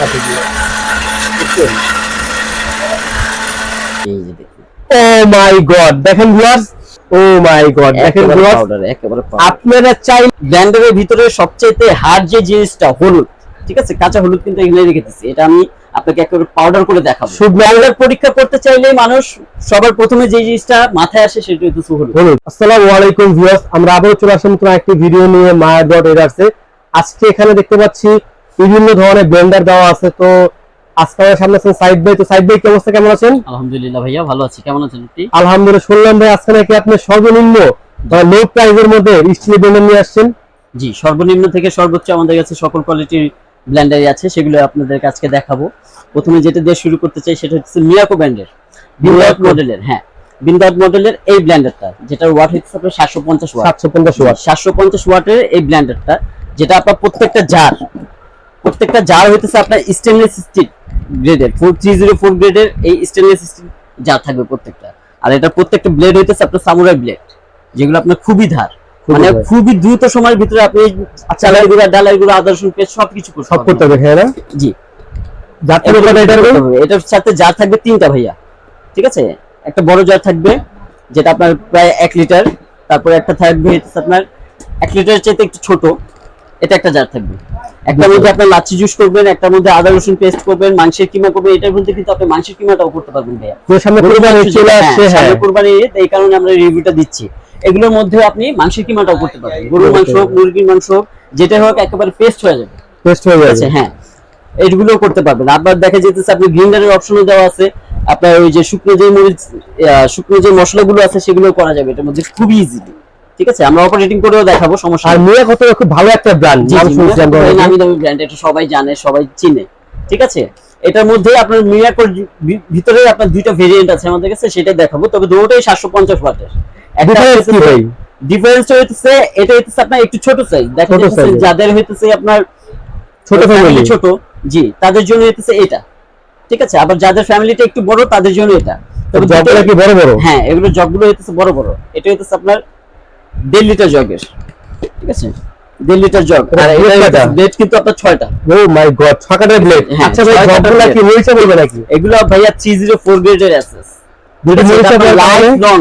কাটে দিয়ে বুঝছেন? ও মাই গড দেখেন ভিউয়ার্স ও মাই গড দেখেন ভিউয়ার্স। আপনারা চাই ভিতরে সবচেয়ে হার্ড যে জিনিসটা হলুদ ঠিক আছে? কাঁচা হলুদ কিন্তু এখানে রেখে দিচ্ছি এটা আমি আপনাকে একেবারে পাউডার করে দেখাবো। শুধু ব্লেন্ডার পরীক্ষা করতে চাইলে মানুষ সবার প্রথমে যে জিনিসটা মাথায় আসে সেটা হচ্ছে হলুদ। আসসালামু আলাইকুম ভিউয়ার্স আমরা আবারও চলে আসলাম নতুন একটি ভিডিও নিয়ে মায়ের ডট এডার্সে আজকে এখানে দেখতে পাচ্ছি বিভিন্ন ধরনের ব্লেন্ডার দেওয়া আছে তো আজকে আমাদের সামনে আছেন সাইড ভাই। তো সাইড ভাই কি অবস্থা? কেমন আছেন? আলহামদুলিল্লাহ ভাইয়া ভালো আছি। কেমন আছেন আপনি? আলহামদুলিল্লাহ শুনলাম ভাই আজকে নাকি আপনি সর্বনিম্ন লো প্রাইসের মধ্যে স্টিল ব্লেন্ডার নিয়ে আসছেন। জি সর্বনিম্ন থেকে সর্বোচ্চ আমাদের কাছে সকল কোয়ালিটির ব্লেন্ডারই আছে সেগুলো আপনাদের আজকে দেখাবো। প্রথমে যেটা দিয়ে শুরু করতে চাই সেটা হচ্ছে মিয়াকো ব্র্যান্ডের Miyako। মডেলের হ্যাঁ। বিন্দাউট মডেলের এই ব্লেন্ডারটা যেটার ওয়াট হচ্ছে আপনার সাতশো পঞ্চাশ ওয়াট সাতশো পঞ্চাশ ওয়াট সাতশো পঞ্চাশ ওয়াটের এই ব্লেন্ডারটা যেটা আপনার প্রত্যেকটা জার প্রত্যেকটা জার হইতেছে আপনার স্টেনলেস স্টিল গ্রেডের ফোর থ্রি জিরো ফোর গ্রেডের এই স্টেনলেস স্টিল জার থাকবে প্রত্যেকটা। আর এটা প্রত্যেকটা ব্লেড হইতেছে আপনার সামুরাই ব্লেড যেগুলো আপনার খুবই ধার। মানে খুবই দ্রুত সময়ের ভিতরে আপনি চালের গুঁড়া ডালের গুঁড়া আদা রসুন পেস্ট সবকিছু সব করতে হবে হ্যাঁ জি। এটার হবে। এটার সাথে জার থাকবে তিনটা ভাইয়া। ঠিক আছে? একটা বড় জার থাকবে যেটা আপনার প্রায় এক লিটার তারপরে একটা থাকবে আপনার এক লিটারের চাইতে একটু ছোট। এটা একটা জার থাকবে। একটার মধ্যে আপনার লাচ্ছি জুস করবেন একটার মধ্যে আদা রসুন পেস্ট করবেন মাংসের কিমা করবেন এটার মধ্যে কিন্তু আপনি মাংসের কিমাটাও করতে পারবেন ভাইয়া। সামনে কুরবানি চলে হ্যাঁ, আসছে হ্যাঁ। কুরবানি এই কারণে আমরা রিভিউটা দিচ্ছি। এগুলোর মধ্যে আপনি মাংসের কিমাটাও করতে পারবেন। গরুর মাংস হোক মুরগির মাংস হোক যেটা হোক একেবারে পেস্ট হয়ে যাবে। টেস্ট হয়ে যাবে। হ্যাঁ এইগুলো করতে পারবেন। আবার দেখা যেতেছে আপনি গ্রিন্ডারের অপশনও দেওয়া আছে। আপনার ওই যে শুকনো যে মরিচ শুকনো যে মশলাগুলো আছে সেগুলো করা যাবে। এটার মধ্যে খুবই ইজিলি ঠিক আছে? আমরা অপারেটিং করেও দেখাবো সমস্যা আর মিয়া কত খুব ভালো একটা ব্র্যান্ড নামি দামি ব্র্যান্ড এটা সবাই জানে সবাই চিনে। ঠিক আছে? এটার মধ্যে আপনার মিয়াকোর ভি- ভিতরে আপনার দুইটা ভেরিয়েন্ট আছে আমাদের কাছে সেটাই দেখাবো। তবে দুটোই সাতশো পঞ্চাশ ওয়াটের। Difference কি ডিফারেন্স হইতেছে এটা হইতেছে আপনার একটু ছোট সাইজ যাদের হইতেছে আপনার ছোট ফ্যামিলি ছোট জি তাদের জন্য হইতেছে এটা। ঠিক আছে? আবার যাদের ফ্যামিলিটা একটু বড় তাদের জন্য এটা। তবে জবগুলো কি বড় বড়? হ্যাঁ এগুলো জগগুলো হইতেছে বড় বড়। এটা হইতেছে আপনার দেড় লিটার জগের ঠিক আছে? দেড় লিটার জগ। আর কয়টা? ব্লেড কিন্তু আপনার ছয়টা। ও মাই গড ব্লেড হ্যাঁ, আচ্ছা ভাই কি বলবে নাকি? এগুলো ভাইয়া থ্রি জিরো ফোর গ্রেডের অ্যাসেস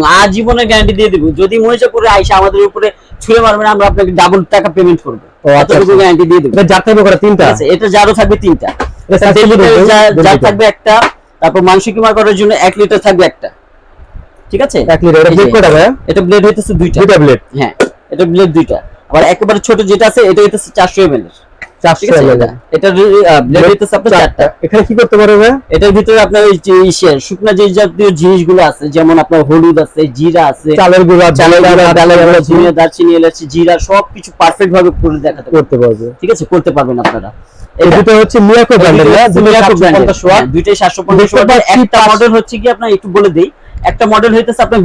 আজীবনের গ্যারান্টি দিয়ে দিব। যদি মরিচা করে আইসা আমাদের উপরে ছুঁড়ে মারবেন আমরা আপনাকে ডাবল টাকা পেমেন্ট করব। আচ্ছা, এতটুকু আচ্ছা। গ্যারান্টি দিয়ে দেবো। যার থাকবে করে তিনটা? আছে? এটা জারও থাকবে তিনটা। এটা size দেড় কত লিটার বলতো? যা- দেড় জার লিটার। থাকবে একটা তারপর মাংস কিমা করার জন্য এক লিটার থাকবে একটা। ঠিক আছে? এক লিটার এটা ব্লেড কয়টা ভাই এটা ব্লেড হইতেছে দুইটা। দুইটা ব্লেড হ্যাঁ এটা ব্লেড দুইটা। আবার একেবারে ছোট যেটা আছে এটা হইতেছে চারশো এম 400 ml এটা ব্লেড হইতেছে আপনার চারটা। এখানে কি করতে পারবে এটার ভিতরে আপনার ওই যে শুকনা যে জাতীয় জিনিসগুলো আছে যেমন আপনার হলুদ আছে জিরা আছে চালের গুঁড়া চালের গুঁড়া, ডালের গুঁড়া, দারচিনি ধনিয়া, দারচিনি এলাচি জিরা সবকিছু পারফেক্ট ভাবে করে দেখাতে করতে পারবে। ঠিক আছে? করতে পারবেন আপনারা। এই দুটো হচ্ছে মিয়াকো ব্র্যান্ডের না দুইটাই দুটো Miyako brand এর। 750 ওয়াট। হ্যাঁ, দুইটাই 750 দেখতে একটা মডেল হচ্ছে কি আপনার একটু বলে দেই। একটা মডেল হইতেছে আপনার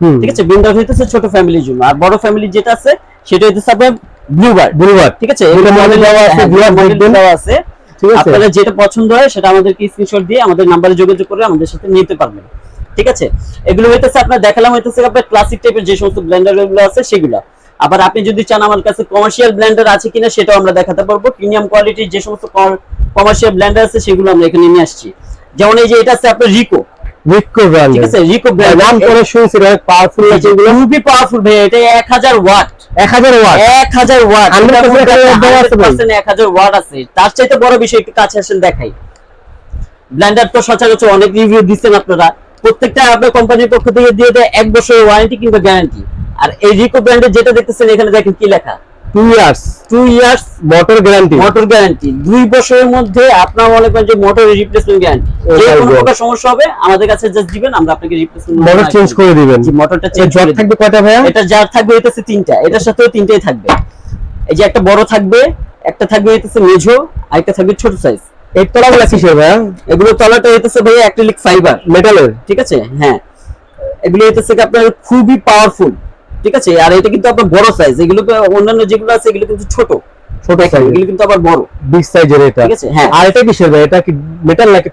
হুম। ঠিক আছে? বিন্দাউট হইতেছে ছোট ফ্যামিলির জন্য। আর বড় ফ্যামিলি যেটা আছে সেটা হইতেছে আপনার ব্লুবার বুলবার ঠিক আছে? দুটো model দেওয়া আছে, হ্যাঁ, model দেখবেন। দেওয়া আছে। ঠিক আছে। আপনারা যেটা পছন্দ হয় সেটা আমাদেরকে স্ক্রিনশট দিয়ে আমাদের নাম্বারে যোগাযোগ করে আমাদের সাথে নিতে পারবেন। ঠিক আছে? এগুলো হইতেছে আপনার দেখালাম হইতেছে আপনার ক্লাসিক টাইপের যে সমস্ত ব্লেন্ডারগুলো আছে সেগুলো। আবার আপনি যদি চান আমার কাছে কমার্শিয়াল ব্লেন্ডার আছে কিনা সেটাও আমরা দেখাতে পারব। প্রিমিয়াম কোয়ালিটির যে সমস্ত কমার্শিয়াল ব্লেন্ডার আছে সেগুলো আমরা এখানে নিয়ে আসছি। যেমন এই যে এটা আছে আপনার রিকো রিকো ব্র্যান্ড ঠিক আছে রিকো নাম করে শুনছি অনেক পাওয়ারফুল আছে এগুলো খুবই পাওয়ারফুল ভাই এটা এক হাজার ওয়াট। 1000 ওয়াট? এক হাজার ওয়াট। 100% এখানে দেওয়া আছে ভাই। এক হাজার ওয়াট আছে। তার চাইতে বড় বিষয় একটু কাছে আসেন দেখাই। ব্লেন্ডার তো সচরাচর অনেক রিভিউ দিচ্ছেন আপনারা। প্রত্যেকটা আপনার কোম্পানির পক্ষ থেকে দিয়ে দেয় এক বছরের ওয়ারেন্টি কিংবা গ্যারান্টি আর এই রিকো ব্র্যান্ডের যেটা দেখতেছেন এখানে দেখেন কি লেখা? 2 years two years motor guarantee motor guarantee দুই বছরের মধ্যে আপনার মনে করেন যে মোটর রিপ্লেসমেন্ট গ্যারান্টি যে কোনো প্রকার সমস্যা হবে আমাদের কাছে জাস্ট দিবেন আমরা আপনাকে রিপ্লেসমেন্ট মোটর চেঞ্জ করে দিবেন। মোটরটা এই চেঞ্জ করে থাকবে কয়টা ভাইয়া? এটা থাকবে তিনটা। এটার সাথেও তিনটাই থাকবে। এই যে একটা বড় থাকবে একটা থাকবে মেঝো আর একটা থাকবে ছোট সাইজ এর তলাগুলো কিসের ভাইয়া? এগুলো তলাটা হইতেছে ভাই অ্যাক্রিলিক ফাইবার মেটালের ঠিক আছে? হ্যাঁ। এগুলো আপনার খুবই পাওয়ারফুল ঠিক আছে? আর এটা কিন্তু আপনার বড় সাইজ এগুলো অন্যান্য যেগুলো আছে এগুলো কিন্তু ছোট। ছোট সাইজ এগুলো কিন্তু আবার বড়। বিগ সাইজের এটা। ঠিক আছে, হ্যাঁ। আর এটা কিসের এটা কি মেটাল নাকি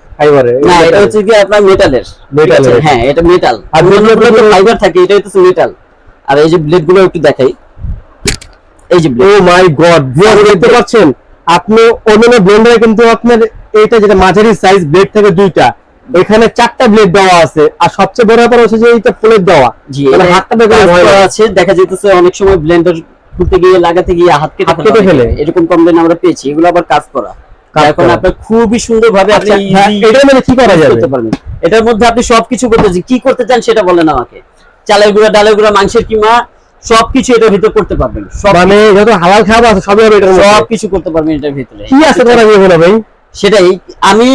না এটা হচ্ছে কি আপনার মেটালের এর। হ্যাঁ এটা মেটাল আর অন্যগুলো তো ফাইবার থাকে এটা হচ্ছে মেটাল আর এই যে ব্লেডগুলো একটু দেখাই। এই যে ও মাই গড দেখতে পাচ্ছেন? আপনি অন্যান্য ব্লেন্ডারে কিন্তু আপনার এইটা যেটা মাঝারি সাইজ ব্লেড থেকে দুইটা। এখানে চারটা ব্লেড দেওয়া আছে। আর সবচেয়ে বড় ব্যাপার হচ্ছে যে এইটা ফুলের দেওয়া। জি মানে হাতটা লাগে। আছে। দেখা যেতেছে অনেক সময় ব্লেন্ডার খুলতে গিয়ে লাগাতে গিয়ে হাত কেটে ফেলে। এরকম কমপ্লেন আমরা পেয়েছি। এগুলো আবার কাজ করা। এখন করা। আপনার খুবই সুন্দর ভাবে আপনি এটার মধ্যে কি করা যাবে? পারবেন। এটার মধ্যে আপনি সবকিছু করতে কি করতে চান সেটা বলেন আমাকে। চালের গুঁড়া ডালের গুঁড়া মাংসের কিমা সবকিছু এটার ভিতরে করতে পারবেন। সব মানে যত হালাল খাবার আছে সবই হবে এটার সবকিছু করতে পারবেন এটার ভিতরে। কি আছে করা যাবে না ভাই? সেটাই আমি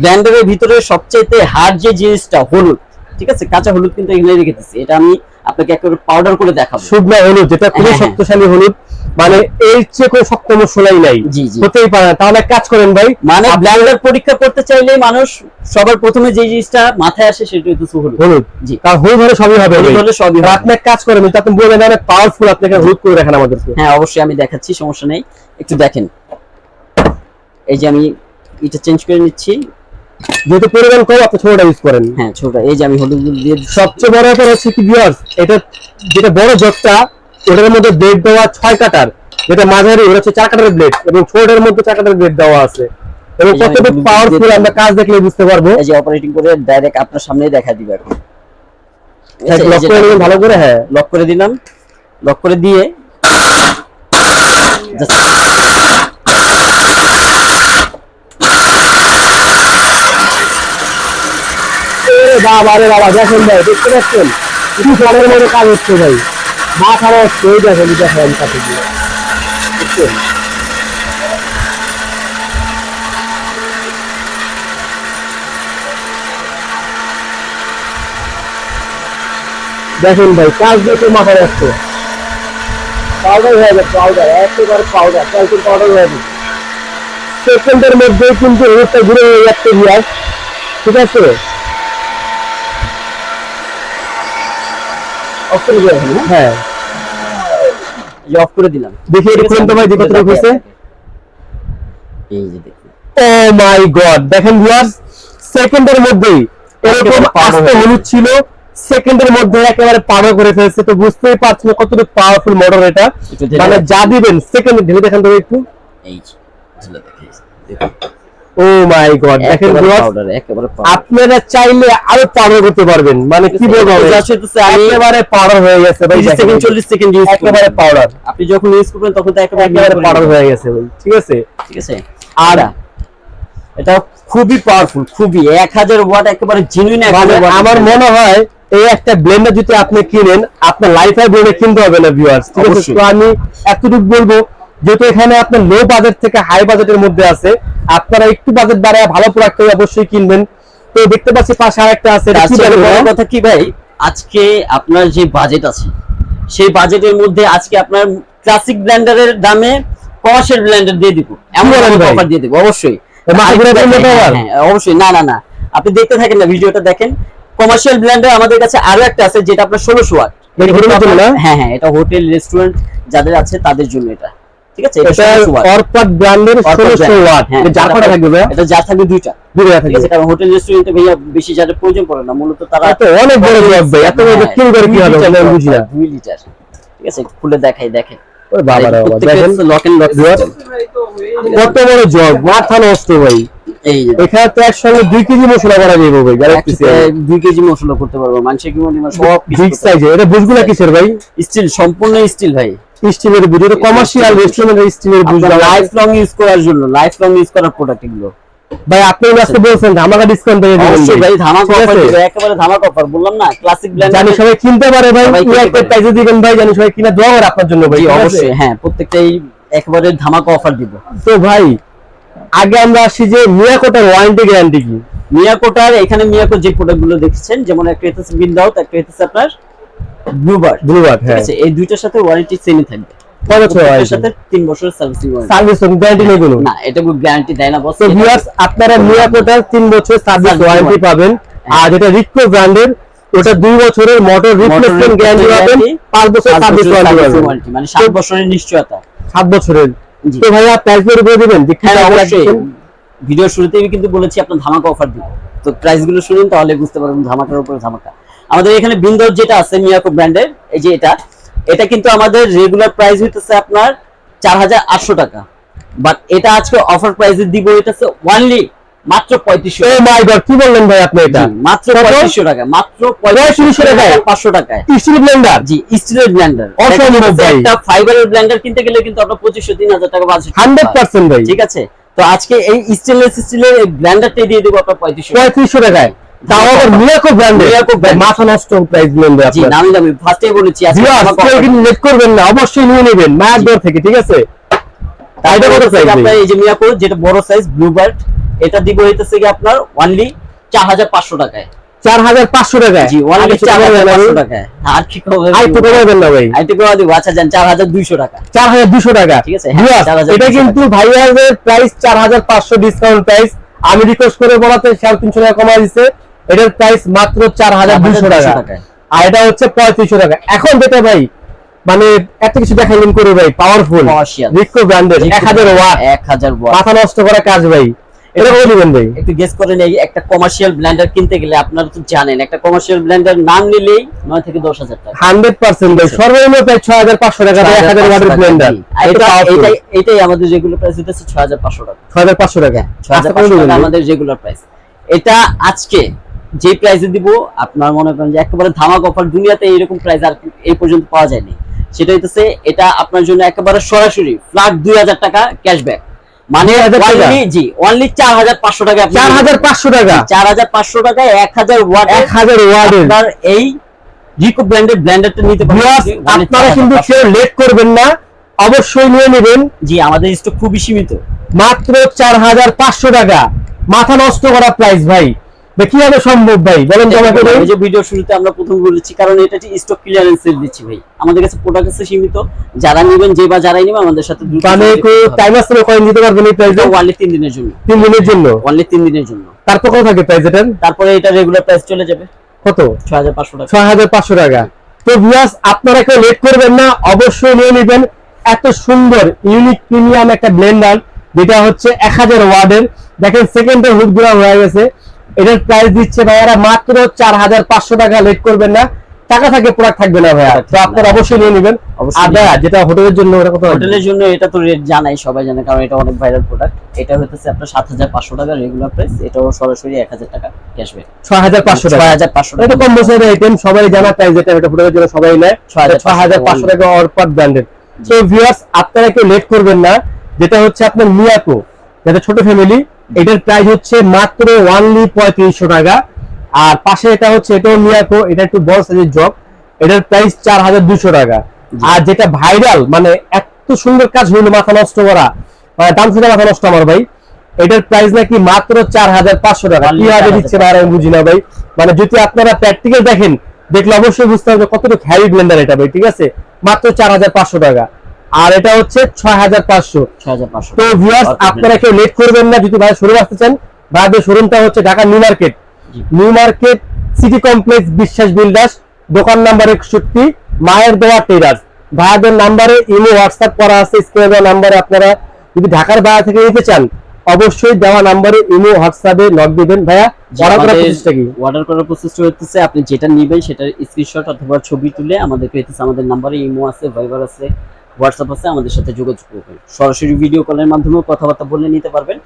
ব্লেন্ডারের ভিতরে সবচেয়ে হার্ড যে জিনিসটা হলুদ ঠিক আছে? কাঁচা হলুদ কিন্তু এখানে রেখেছি এটা আমি আপনাকে একেবারে পাউডার করে দেখাবো। শুকনা হলুদ যেটা খুবই হ্যাঁ, হ্যাঁ। শক্তিশালী হলুদ মানে এর চেয়ে কোনো শক্ত মশলাই নাই। হতেই পারে তাহলে কাজ করেন ভাই মানে ব্লেন্ডার পরীক্ষা করতে চাইলে মানুষ সবার প্রথমে যে জিনিসটা মাথায় আসে সেটা হচ্ছে হলুদ। হলুদ। জি। কারণ হলুদ হলে সবই হবে হলুদ হলে সবই হবে। আপনি এক কাজ করেন কিন্তু আপনি বলবেন অনেক পাওয়ারফুল আপনি এখানে হলুদ করে রাখেন আমাদেরকে। হ্যাঁ অবশ্যই আমি দেখাচ্ছি সমস্যা নেই। একটু দেখেন। এই যে আমি এটা চেঞ্জ করে নিচ্ছি। যেহেতু পরিমাণ কম আপনি ছোটটা ইউজ করেন। হ্যাঁ ছোট এই যে আমি হলুদ দিয়ে সবচেয়ে বড় ব্যাপার হচ্ছে কি ভিউয়ার্স এটা যেটা বড় জগটা ওটার মধ্যে ব্লেড দেওয়া ছয় কাটার যেটা মাঝারি ওটা হচ্ছে চার কাটার ব্লেড এবং ছোটের মধ্যে চার কাটার ব্লেড দেওয়া আছে। এবং কতটুকু পাওয়ারফুল আমরা কাজ দেখলে বুঝতে পারব। এই যে অপারেটিং করে ডাইরেক্ট আপনার সামনেই দেখা দিবে এখন। হ্যাঁ, লক করে নেবেন ভালো করে হ্যাঁ। লক করে দিলাম। লক করে দিয়ে বাবা রে বাবা, দেখেন ভাই, দেখতে পাচ্ছেন? মধ্যে কাজ হচ্ছে ভাই। মাথা হচ্ছে ওই দেখেন দেখেন কাছে দিয়ে? দেখেন ভাই, কাজ দেখে মাথা রাখছে পাউডার হয়ে গেছে, পাউডার, একেবারে পাউডার ক্যালকুল পাউডার হয়ে গেছে। সেকেন্ডের মধ্যে কিন্তু ঘুরে হয়ে যাচ্ছে রিয়াজ ঠিক আছে? অফ করে দিলাম হ্যাঁ? হ্যাঁ। এই অফ করে দিলাম। দেখি এটা খুলুন তো ভাই দেখো তো হয়েছে। এই যে দেখুন। ও মাই গড দেখেন ভিউয়ার্স সেকেন্ডের মধ্যেই এরকম একেবারে আস্তে হলুদ ছিল সেকেন্ডের মধ্যে একেবারে করে ফেলছে। তো বুঝতেই না কতটুকু পাওয়ারফুল মোটর এটা। মানে যা দিবেন সেকেন্ডে ঢেলে দেখেন তো একটু। এই দেখুন। ও মাই গড দেখেন। আপনারা চাইলে আরও পাউডার করতে পারবেন। মানে কি বলব একেবারে পাউডার হয়ে গেছে ভাই 30 সেকেন্ড 40 সেকেন্ড ইউজ একেবারে পাউডার আপনি যখন ইউজ করবেন তখন তো একেবারে পাউডার হয়ে গেছে ভাই ঠিক আছে? ঠিক আছে? আর এটা খুবই পাওয়ারফুল খুবই। 1000 ওয়াট একেবারে জেনুইন মানে আমার মনে হয় এই একটা ব্লেন্ডার যদি আপনি কিনেন আপনার লাইফ ব্লেন্ডার কিনতে হবে না ভিউয়ার্স ঠিক আছে। তো আমি এতটুকু বলব যেহেতু এখানে আপনার লো বাজেট থেকে হাই বাজেটের মধ্যে আছে আপনারা একটু বাজেট বাড়ায় ভালো প্রোডাক্ট অবশ্যই কিনবেন তো দেখতে পাচ্ছি পাশে আরেকটা আছে বলো? কথা কি ভাই আজকে আপনার যে বাজেট আছে সেই বাজেটের মধ্যে আজকে আপনার ক্লাসিক ব্লেন্ডারের দামে কমার্শিয়াল ব্লেন্ডার দিয়ে দিব এমন? অফার দিয়ে দিব অবশ্যই হ্যাঁ? হ্যাঁ, অবশ্যই না না না আপনি দেখতে থাকেন না ভিডিওটা দেখেন কমার্শিয়াল ব্লেন্ডার আমাদের কাছে আরও একটা আছে যেটা আপনার ষোলোশো ওয়াট? হ্যাঁ হ্যাঁ এটা হোটেল রেস্টুরেন্ট যাদের আছে তাদের জন্য এটা ঠিক আছে? এটা এটা 1600 watt। অরপাট ব্র্যান্ডের Orphan ষোলোশো brand, ওয়াট। যার কটা থাকবে এটা যা থাকবে দুইটা। দুটো থাকবে। আছে হোটেল রেস্টুরেন্টে ভাইয়া বেশি প্রয়োজন পড়ে না মূলত তারা এত অনেক বড় জব ভাই এত বড় হ্যাঁ, করে কি হবে? আমি বুঝি না। দুই লিটার। ঠিক আছে খুলে দেখাই দেখেন। ওরে বাবা রে বাবা দেখেন। লক এন্ড লক কত বড় জব মাথা নষ্ট ভাই। এই এখানে তো একসঙ্গে দুই কেজি মশলা করা যাবে ভাই দুই কেজি মশলা করতে পারব মানুষের কি মনে সব সাইজে এটা বুঝগুলা কিসের ভাই? স্টিল সম্পূর্ণ স্টিল ভাই। স্টিলের বুঝ এটা কমার্শিয়াল রেস্টুরেন্টের স্টিলের বুঝ লাইফ লং ইউজ করার জন্য লাইফ লং ইউজ করার প্রোডাক্ট এগুলো ভাই আপনি আজকে বলছেন ধামাকা ডিসকাউন্ট পেয়ে দিবেন অবশ্যই ভাই ধামাকা অফার আছে? একেবারে ধামাকা অফার বললাম না ক্লাসিক ব্র্যান্ড জানি সবাই কিনতে পারে ভাই কিনতে একটা পারে। দিবেন ভাই জানি সবাই কিনা দোয়া করে আপনার জন্য ভাই? অবশ্যই হ্যাঁ প্রত্যেকটাই একেবারে ধামাকা অফার দিব তো ভাই আগে আমরা আসি যে মিয়াকোটার ওয়ারেন্টি গ্যারান্টি কি মিয়াকোটার এখানে মিয়াকো যে প্রোডাক্টগুলো দেখছেন যেমন একটা হচ্ছে বিন্দাউট একটা হচ্ছে আপনার ব্লুবার্ড ব্লুবার্ড ঠিক হ্যাঁ। এই দুইটার সাথে ওয়ারেন্টি সেমই থাকবে। আর যেটা ব্র্যান্ডের ওটা দুই বছরের মোটর রিপ্লেসমেন্ট গ্যারান্টি পাবেন। পাঁচ বছর সার্ভিস ওয়ারেন্টি পাবেন। মানে সাত বছরের নিশ্চয়তা। সাত বছরের। তো ভাইয়া দিবেন যে হ্যাঁ অবশ্যই। ভিডিও শুরুতেই আমি কিন্তু বলেছি আপনার ধামাকা অফার দিব। তো প্রাইসগুলো শুনুন তাহলে বুঝতে পারবেন ধামাকার উপরে ধামাকা। আমাদের এখানে বিন্দর যেটা আছে মিয়াকো ব্র্যান্ডের এই যে এটা এটা কিন্তু আমাদের রেগুলার প্রাইস হইতেছে আপনার চার হাজার আটশো টাকা। বাট এটা আজকে অফার প্রাইসে দিব হচ্ছে ওয়ানলি মাত্র পঁয়ত্রিশশো ও মাই গড কি বললেন ভাই আপনি এটা? মাত্র? পঁয়ত্রিশশো টাকা মাত্র 3500 টাকায়? পাঁচশো টাকায়। স্টিল ব্লেন্ডার জি স্টিলের ব্লেন্ডার। একটা ফাইবারের ব্লেন্ডার কিনতে গেলে কিন্তু আপনার পঁচিশশো তিন হাজার টাকা বাজেট হান্ড্রেড পার্সেন্ট ভাই। ঠিক আছে? তো আজকে এই স্টেনলেস স্টিলের ব্লেন্ডারটাই দিয়ে দেবো আপনার পঁয়ত্রিশশো পঁয়ত্রিশশো টাকায়। তাও আবার মিরাকো ব্র্যান্ডের Miracle brand। মাথা নষ্ট প্রাইস ব্লেন্ডার জি আপনার। নামি ফার্স্টে বলেছি আজকে ভিউয়ার্স আমাকে কেউ offer কিন্তু লেট করবেন না অবশ্যই নিয়ে নেবেন মায়ের থেকে ঠিক আছে? এটা কত প্রাইস আপনার এই যে মিয়াকো যেটা বড় সাইজ ব্লুবার্ড এটা দিব হইতেছে কি আপনার অনলি চার হাজার পাঁচশো টাকায়। চার হাজার পাঁচশো টাকা জি অনলি চার হাজার পাঁচশো টাকায়। আর কি কবে আই তো কমাবেন না ভাই। আইটি করে দিব। আচ্ছা যান চার হাজার দুইশো টাকা। চার হাজার দুশো টাকা। ঠিক আছে, Viewers, 4,200 এটা কিন্তু ভাইয়াদের প্রাইস চার হাজার পাঁচশো ডিসকাউন্ট প্রাইস আমি রিকোয়েস্ট করে বলাতে সাড়ে তিনশো টাকা কমাই দিচ্ছে এটার প্রাইস মাত্র চার হাজার দুশো টাকা। আর এটা হচ্ছে পঁয়ত্রিশশো টাকা। এখন যেটা ভাই মানে এত কিছু দেখাইলেন করে ভাই পাওয়ারফুল ব্র্যান্ডের এক হাজার ওয়াট এক হাজার ওয়াট মাথা নষ্ট করা কাজ ভাই। এটা বলে দিবেন ভাই। একটু গেস করেন এই একটা কমার্শিয়াল ব্লেন্ডার কিনতে গেলে আপনারা তো জানেন একটা কমার্শিয়াল ব্লেন্ডার নাম নিলেই থেকে দশ হাজার টাকা। হান্ড্রেড পার্সেন্ট ভাই সর্বনিম্ন প্রায় ছয় হাজার পাঁচশো টাকা এক হাজার ওয়াটের ব্লেন্ডার এটা এটা- এটাই এটাই আমাদের রেগুলার প্রাইস হচ্ছে ছয় হাজার পাঁচশো টাকা। ছয় হাজার পাঁচশো টাকা। ছয় হাজার আচ্ছা, করে পাঁচশো দিবেন টাকা ভাই। আমাদের রেগুলার প্রাইস এটা আজকে যে প্রাইসে দিব আপনার মনে করেন যে একেবারে ধামাক অফার দুনিয়াতে এইরকম প্রাইস আর এই পর্যন্ত পাওয়া যায়নি। সেটা হইতেছে এটা আপনার জন্য একেবারে সরাসরি ফ্ল্যাট দুই হাজার টাকা ক্যাশব্যাক মানে 2000 জি অনলি চার হাজার পাঁচশো টাকা চার হাজার পাঁচশো টাকা? চার হাজার পাঁচশো টাকায় এক হাজার ওয়াট এক হাজার আপনার এই রিকো ব্র্যান্ডের নিতে আপনি only আপনারা কিন্তু 4,500 কেউ লেট করবেন না অবশ্যই নিয়ে নেবেন। জি আমাদের স্টক খুবই সীমিত। মাত্র চার হাজার পাঁচশো টাকা। মাথা নষ্ট করা প্রাইস ভাই। কীভাবে সম্ভব ভাই? বলেন তো আমাকে এই যে ভিডিও শুরুতে আমরা প্রথম বলেছি কারণ এটা স্টক ক্লিয়ারেন্স সেল দিচ্ছি ভাই। আমাদের কাছে প্রোডাক্ট আছে সীমিত। যারা নেবেন যে বা যারাই নেবেন আমাদের সাথে মানে টাইম কয়েন দিতে পারবেন এই প্রাইসে ওয়ানলি তিন দিনের জন্য। তিন দিনের জন্য? ওয়ানলি তিন দিনের জন্য। তারপর কত থাকে প্রাইস এটার? তারপরে এটা রেগুলার প্রাইস চলে যাবে। কত? ছয় হাজার পাঁচশো টাকা। ছয় হাজার পাঁচশো টাকা। তো ভিয়াস আপনারা কেউ লেট করবেন না অবশ্যই নিয়ে নেবেন। এত সুন্দর ইউনিক প্রিমিয়াম একটা ব্লেন্ডার যেটা হচ্ছে এক হাজার ওয়ার্ডের দেখেন সেকেন্ডের হুডগুলা হয়ে গেছে। এটার প্রাইস দিচ্ছে ভাইয়ারা মাত্র চার হাজার পাঁচশো টাকা লেট করবেন না। টাকা থাকে প্রোডাক্ট থাকবে না ভাইয়া। তো আপনারা অবশ্যই নিয়ে নেবেন। ভাইয়া যেটা হোটেলের জন্য ওটা কত হোটেলের জন্য এটা তো রেট জানাই সবাই জানে কারণ এটা অনেক ভাইরাল প্রোডাক্ট এটা হচ্ছে আপনার সাত হাজার পাঁচশো টাকা রেগুলার প্রাইস এটাও সরাসরি এক হাজার টাকা ক্যাশব্যাক ছয় হাজার পাঁচশো টাকা। ছয় হাজার পাঁচশো এটা টাকা কম বছরের আইটেম সবাই জানা প্রাইস যেটা এটা হোটেলের জন্য সবাই নেয়। ছয় হাজার পাঁচশো টাকা অরপাট ব্র্যান্ডেড তো ভিউয়ার্স আপনারা কেউ লেট করবেন না যেটা হচ্ছে আপনার মিয়াকো যেটা ছোট ফ্যামিলি এটার প্রাইস হচ্ছে মাত্র ওয়ানলি পঁয়ত্রিশশো টাকা। আর পাশে এটা হচ্ছে এটাও মিয়াকো এটা একটু বড় সাইজের জব এটার প্রাইস চার হাজার দুশো টাকা। আর যেটা ভাইরাল মানে এত সুন্দর কাজ হইল মাথা নষ্ট করা। মানে দাম শুনে মাথা নষ্ট আমার ভাই। এটার প্রাইস নাকি মাত্র চার হাজার পাঁচশো টাকা। কীভাবে 4,500 দিচ্ছে ভাই আমি বুঝি না ভাই। মানে যদি আপনারা প্র্যাকটিক্যাল দেখেন দেখলে অবশ্যই বুঝতে হবে কতটুকু হ্যাভি ব্লেন্ডার এটা ভাই ঠিক আছে? মাত্র চার হাজার পাঁচশো টাকা। আর এটা হচ্ছে ছয় হাজার পাঁচশো। তো ভিউয়ার্স আপনারা কেউ লেট করবেন না যদি ভাই শোরুম আসতে চান ভাইদের শোরুমটা হচ্ছে Dhaka New Market. New Market City Complex Biswas builders দোকান নাম্বার একষট্টি মায়ের টেরাস নাম্বারে ইমো হোয়াটসঅ্যাপ করা আছে স্ক্রিনে দেওয়া নাম্বারে আপনারা যদি ঢাকার বাইরে থেকে নিতে চান অবশ্যই দেওয়া নাম্বারে ইমো হোয়াটসঅ্যাপে নক দিবেন। ভাইয়া অর্ডার করার প্রসেসটা কি? অর্ডার করার প্রসেসটা হচ্ছে আপনি যেটা নেবেন সেটার স্ক্রিনশট অথবা ছবি তুলে আমাদেরকে আমাদের নাম্বারে ইমো আছে ভাইবার আছে হোয়াটসঅ্যাপ আছে আমাদের সাথে যোগাযোগ করবেন। সরাসরি ভিডিও কলের মাধ্যমে কথাবার্তা বলে নিতে পারবেন।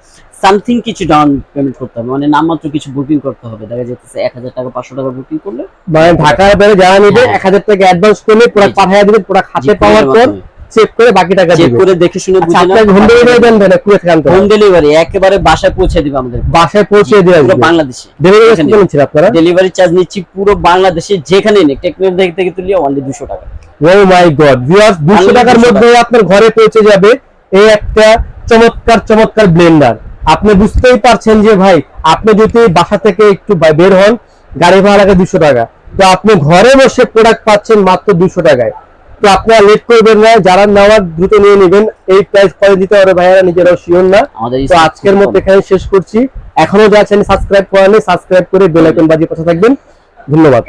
সামথিং কিছু ডাউন পেমেন্ট করতে হবে মানে নামমাত্র কিছু বুকিং করতে হবে। দেখা যাচ্ছে এক হাজার টাকা পাঁচশো টাকা বুকিং করলে মানে ঢাকার বাইরে যারা নিবে হ্যাঁ। এক হাজার টাকা অ্যাডভান্স করলে পুরো। পাঠিয়ে দিবেন পুরো হাতে পাওয়ার পর চেক করে বাকি টাকা চেক করে দেখে শুনে আচ্ছা বুঝে আপনার হোম ডেলিভারি দেন ভাই না কুড়ে থেকে হোম ডেলিভারি একেবারে বাসায় পৌঁছে দিবে আমাদের। বাসায় পৌঁছে দিয়ে পুরো বাংলাদেশে। ডেলিভারি এখানে। কত আপনারা? ডেলিভারি চার্জ নিচ্ছি পুরো বাংলাদেশে যেখানে নেই টেকনোলজি থেকে তুলিয়ে অনলি দুশো টাকা। ও মাই গড ভিউয়ার্স 200 টাকার মধ্যে আপনার ঘরে পৌঁছে যাবে এই একটা চমৎকার চমৎকার ব্লেন্ডার আপনি বুঝতেই পারছেন যে ভাই আপনি যদি বাসা থেকে একটু বের হন গাড়ি ভাড়া লাগে 200 টাকা। তো আপনি ঘরে বসে প্রোডাক্ট পাচ্ছেন মাত্র 200 টাকায়। তো আপনারা লেট করবেন না যারা নেওয়ার দ্রুত নিয়ে নেবেন এই প্রাইস পরে দিতে পারে ভাইয়ারা নিজেরাও শিওর না। তো আজকের মধ্যে এখানে শেষ করছি। এখনও যা আছেন সাবস্ক্রাইব করেনি সাবস্ক্রাইব করে বেল আইকন বাজিয়ে পাশে থাকবেন। ধন্যবাদ।